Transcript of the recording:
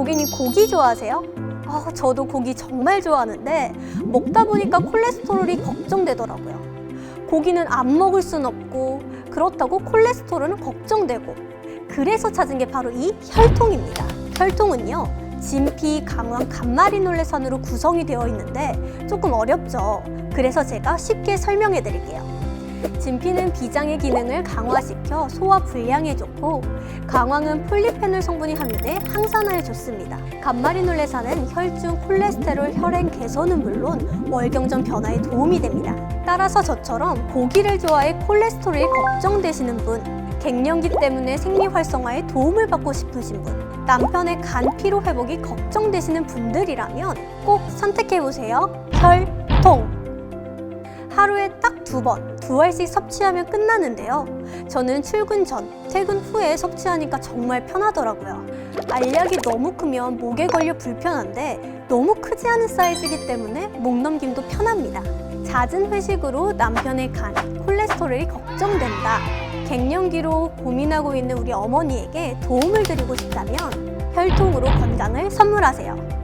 고객님 고기 좋아하세요? 아, 저도 고기 정말 좋아하는데 먹다 보니까 콜레스테롤이 걱정되더라고요. 고기는 안 먹을 순 없고 그렇다고 콜레스테롤은 걱정되고 그래서 찾은 게 바로 이 혈통입니다. 혈통은요. 진피, 강황, 간마리놀레산으로 구성이 되어 있는데 조금 어렵죠. 그래서 제가 쉽게 설명해 드릴게요. 진피는 비장의 기능을 강화시켜 소화 불량에 좋고 강황은 폴리페놀 성분이 함유돼 항산화에 좋습니다. 간마리놀레산은 혈중 콜레스테롤 혈행 개선은 물론 월경전 변화에 도움이 됩니다. 따라서 저처럼 고기를 좋아해 콜레스테롤이 걱정되시는 분, 갱년기 때문에 생리 활성화에 도움을 받고 싶으신 분, 남편의 간 피로 회복이 걱정되시는 분들이라면 꼭 선택해 보세요. 혈통. 두 번, 두 알씩 섭취하면 끝나는데요. 저는 출근 전, 퇴근 후에 섭취하니까 정말 편하더라고요. 알약이 너무 크면 목에 걸려 불편한데 너무 크지 않은 사이즈이기 때문에 목 넘김도 편합니다. 잦은 회식으로 남편의 간, 콜레스테롤이 걱정된다. 갱년기로 고민하고 있는 우리 어머니에게 도움을 드리고 싶다면 혈통으로 건강을 선물하세요.